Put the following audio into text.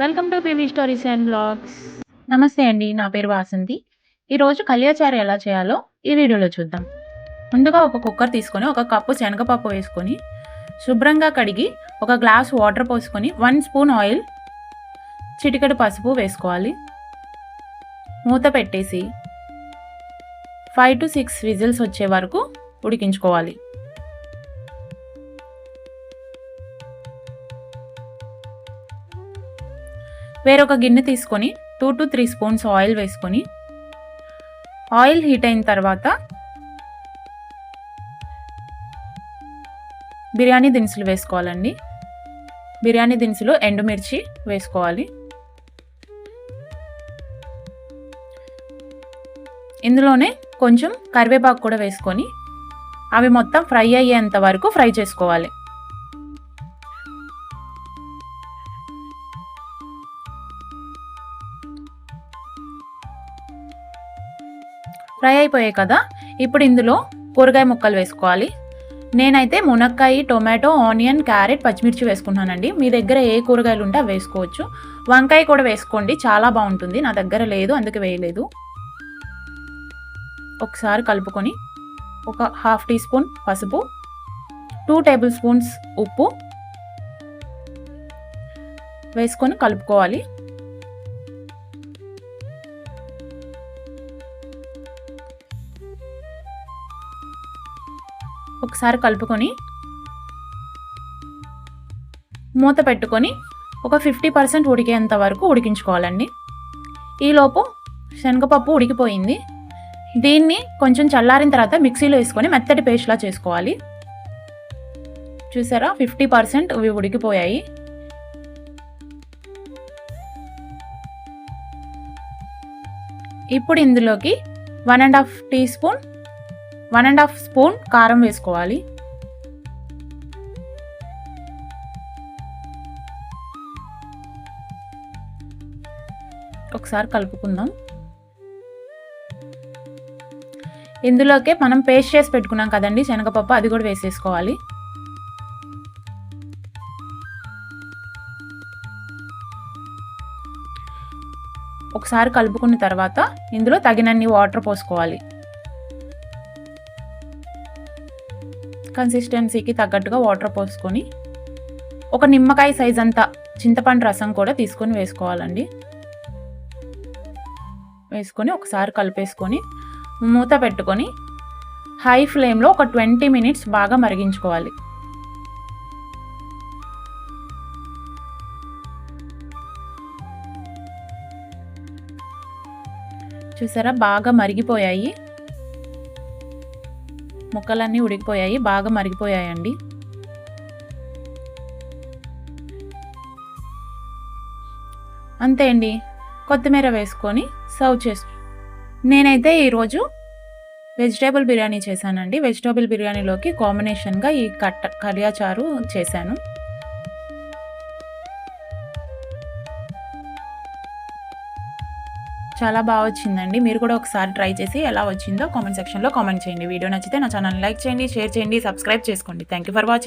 Welcome to PV stories and blogs. నమస్తే అండి నా పేరు వాసంతి. ఈరోజు కళ్యాచారు ఎలా చేయాలో ఈ వీడియోలో చూద్దాం. ముందుగా ఒక కుక్కర్ తీసుకొని ఒక కప్పు శనగపప్పు వేసుకొని శుభ్రంగా కడిగి ఒక గ్లాస్ వాటర్ పోసుకొని వన్ స్పూన్ ఆయిల్ చిటికెడు పసుపు వేసుకోవాలి. మూత పెట్టేసి ఫైవ్ టు సిక్స్ విజిల్స్ వచ్చే వరకు ఉడికించుకోవాలి. వేరొక గిన్నె తీసుకొని two to three spoons oil వేసుకొని ఆయిల్ హీట్ అయిన తర్వాత బిర్యానీ దినుసులు వేసుకోవాలండి. బిర్యానీ దినుసులు ఎండుమిర్చి వేసుకోవాలి. ఇందులోనే కొంచెం కరివేపాకు కూడా వేసుకొని అవి మొత్తం ఫ్రై అయ్యేంత వరకు ఫ్రై చేసుకోవాలి. ఫ్రై అయిపోయాయి కదా ఇప్పుడు ఇందులో కూరగాయ ముక్కలు వేసుకోవాలి. నేనైతే మునక్కాయ టొమాటో ఆనియన్ క్యారెట్ పచ్చిమిర్చి వేసుకున్నానండి మీ దగ్గర ఏ కూరగాయలు ఉంటే అవి వేసుకోవచ్చు. వంకాయ కూడా వేసుకోండి చాలా బాగుంటుంది. నా దగ్గర లేదు అందుకే వేయలేదు. ఒకసారి కలుపుకొని ఒక హాఫ్ టీ స్పూన్ పసుపు టూ టేబుల్ స్పూన్స్ ఉప్పు వేసుకొని కలుపుకోవాలి. ఒకసారి కలుపుకొని మూత పెట్టుకొని ఒక ఫిఫ్టీ పర్సెంట్ ఉడికేంత వరకు ఉడికించుకోవాలండి. ఈలోపు శనగపప్పు ఉడికిపోయింది. దీన్ని కొంచెం చల్లారిన తర్వాత మిక్సీలో వేసుకొని మెత్తటి పేస్ట్లా చేసుకోవాలి. చూసారా? ఫిఫ్టీ పర్సెంట్ ఇవి ఉడికిపోయాయి. ఇప్పుడు ఇందులోకి one and half teaspoon one and half spoon కారం వేసుకోవాలి. ఒకసారి కలుపుకుందాం. ఇందులోకే మనం పేస్ట్ చేసి పెట్టుకున్నాం కదండి శనగపప్పు అది కూడా వేసేసుకోవాలి. ఒకసారి కలుపుకున్న తర్వాత ఇందులో తగినన్ని వాటర్ పోసుకోవాలి. కన్సిస్టెన్సీకి తగ్గట్టుగా వాటర్ పోసుకొని ఒక నిమ్మకాయ సైజ్ అంతా చింతపండు రసం కూడా తీసుకొని వేసుకోవాలండి. వేసుకొని ఒకసారి కలిపేసుకొని మూత పెట్టుకొని హై ఫ్లేమ్లో ఒక ట్వంటీ మినిట్స్ బాగా మరిగించుకోవాలి. చూసారా? బాగా మరిగిపోయాయి. ముక్కలన్నీ ఉడికిపోయాయి బాగా మరిగిపోయాయండి. అంతే అండి. కొత్తిమీర వేసుకొని సర్వ్ చేసు నేనైతే ఈరోజు వెజిటేబుల్ బిర్యానీ చేశానండి. వెజిటేబుల్ బిర్యానీలోకి కాంబినేషన్గా ఈ కట్ట కరియాచారు చేశాను. చాలా బాగా వచ్చిందండి. మీరు కూడా ఒకసారి ట్రై చేసి ఎలా వచ్చిందో కామెంట్ సెక్షన్లో కామెంట్ చేయండి. వీడియో నచ్చితే నా ఛానల్ లైక్ చేయండి షేర్ చేయండి సబ్స్క్రైబ్ చేసుకోండి. Thank you for watching